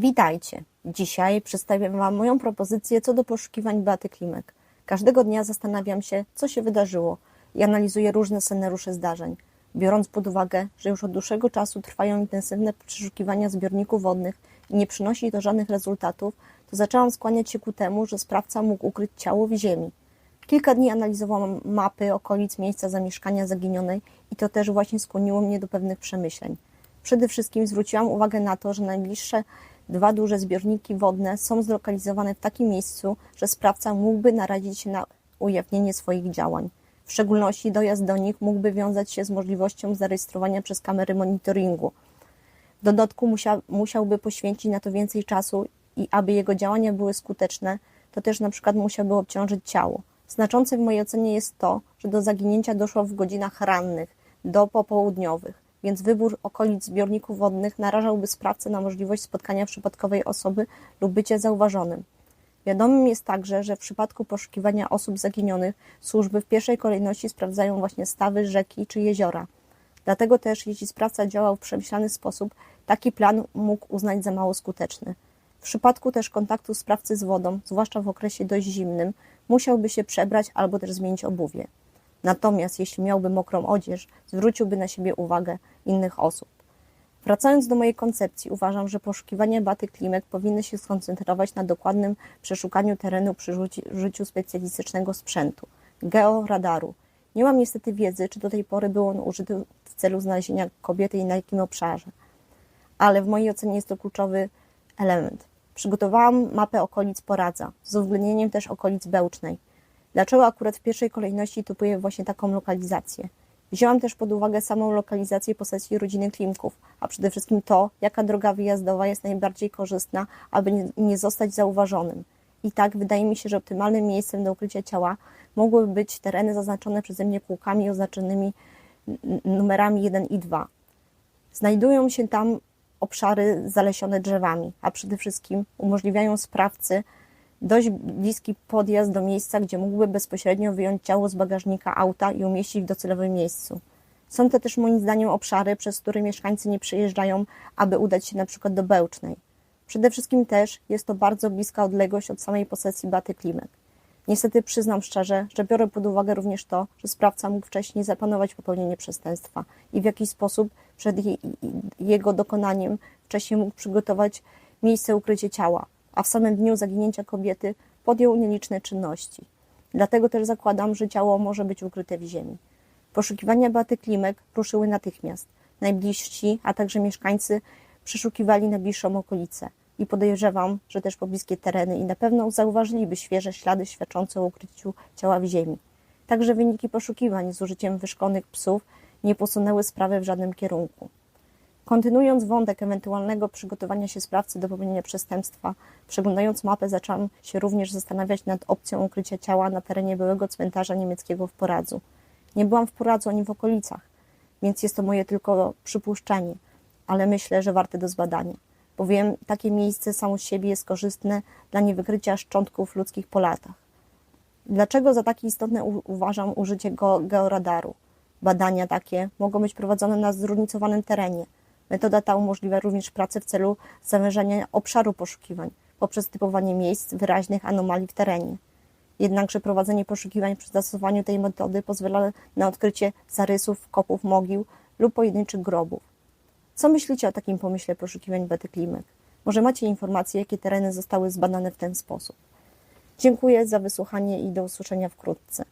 Witajcie! Dzisiaj przedstawię Wam moją propozycję co do poszukiwań Beaty Klimek. Każdego dnia zastanawiam się, co się wydarzyło i analizuję różne scenariusze zdarzeń. Biorąc pod uwagę, że już od dłuższego czasu trwają intensywne przeszukiwania zbiorników wodnych i nie przynosi to żadnych rezultatów, to zaczęłam skłaniać się ku temu, że sprawca mógł ukryć ciało w ziemi. Kilka dni analizowałam mapy okolic miejsca zamieszkania zaginionej i to też właśnie skłoniło mnie do pewnych przemyśleń. Przede wszystkim zwróciłam uwagę na to, że najbliższe dwa duże zbiorniki wodne są zlokalizowane w takim miejscu, że sprawca mógłby narazić się na ujawnienie swoich działań. W szczególności dojazd do nich mógłby wiązać się z możliwością zarejestrowania przez kamery monitoringu. W dodatku musiał, musiałby poświęcić na to więcej czasu i aby jego działania były skuteczne, to też na przykład musiałby obciążyć ciało. Znaczące w mojej ocenie jest to, że do zaginięcia doszło w godzinach rannych, do popołudniowych, więc wybór okolic zbiorników wodnych narażałby sprawcę na możliwość spotkania przypadkowej osoby lub bycia zauważonym. Wiadomym jest także, że w przypadku poszukiwania osób zaginionych służby w pierwszej kolejności sprawdzają właśnie stawy, rzeki czy jeziora. Dlatego też, jeśli sprawca działał w przemyślany sposób, taki plan mógł uznać za mało skuteczny. W przypadku też kontaktu sprawcy z wodą, zwłaszcza w okresie dość zimnym, musiałby się przebrać albo też zmienić obuwie. Natomiast jeśli miałby mokrą odzież, zwróciłby na siebie uwagę innych osób. Wracając do mojej koncepcji, uważam, że poszukiwania baty klimek powinny się skoncentrować na dokładnym przeszukaniu terenu przy użyciu specjalistycznego sprzętu georadaru. Nie mam niestety wiedzy, czy do tej pory był on użyty w celu znalezienia kobiety i na jakim obszarze, ale w mojej ocenie jest to kluczowy element. Przygotowałam mapę okolic Poradza, z uwzględnieniem też okolic Bełcznej. Dlaczego akurat w pierwszej kolejności typuję właśnie taką lokalizację? Wzięłam też pod uwagę samą lokalizację postaci rodziny Klimków, a przede wszystkim to, jaka droga wyjazdowa jest najbardziej korzystna, aby nie, zostać zauważonym. I tak wydaje mi się, że optymalnym miejscem do ukrycia ciała mogłyby być tereny zaznaczone przeze mnie kółkami oznaczonymi numerami 1 i 2. Znajdują się tam obszary zalesione drzewami, a przede wszystkim umożliwiają sprawcy dość bliski podjazd do miejsca, gdzie mógłby bezpośrednio wyjąć ciało z bagażnika auta i umieścić w docelowym miejscu. Są to też moim zdaniem obszary, przez które mieszkańcy nie przyjeżdżają, aby udać się na przykład do Bełcznej. Przede wszystkim też jest to bardzo bliska odległość od samej posesji Baty Klimek. Niestety przyznam szczerze, że biorę pod uwagę również to, że sprawca mógł wcześniej zaplanować popełnienie przestępstwa i w jakiś sposób przed jego dokonaniem wcześniej mógł przygotować miejsce ukrycia ciała, a w samym dniu zaginięcia kobiety podjął nieliczne czynności. Dlatego też zakładam, że ciało może być ukryte w ziemi. Poszukiwania Baty Klimek ruszyły natychmiast. Najbliżsi, a także mieszkańcy przeszukiwali najbliższą okolicę i podejrzewam, że też pobliskie tereny i na pewno zauważyliby świeże ślady świadczące o ukryciu ciała w ziemi. Także wyniki poszukiwań z użyciem wyszkolonych psów nie posunęły sprawy w żadnym kierunku. Kontynuując wątek ewentualnego przygotowania się sprawcy do popełnienia przestępstwa, przeglądając mapę zaczęłam się również zastanawiać nad opcją ukrycia ciała na terenie byłego cmentarza niemieckiego w Poradzu. Nie byłam w Poradzu ani w okolicach, więc jest to moje tylko przypuszczenie, ale myślę, że warte do zbadania, bowiem takie miejsce samo z siebie jest korzystne dla niewykrycia szczątków ludzkich po latach. Dlaczego za takie istotne uważam użycie georadaru? Badania takie mogą być prowadzone na zróżnicowanym terenie – Metoda ta umożliwia również pracę w celu zawężania obszaru poszukiwań poprzez typowanie miejsc wyraźnych anomalii w terenie. Jednakże prowadzenie poszukiwań przy zastosowaniu tej metody pozwala na odkrycie zarysów, kopów, mogił lub pojedynczych grobów. Co myślicie o takim pomyśle poszukiwań Bety Klimek? Może macie informacje, jakie tereny zostały zbadane w ten sposób? Dziękuję za wysłuchanie i do usłyszenia wkrótce.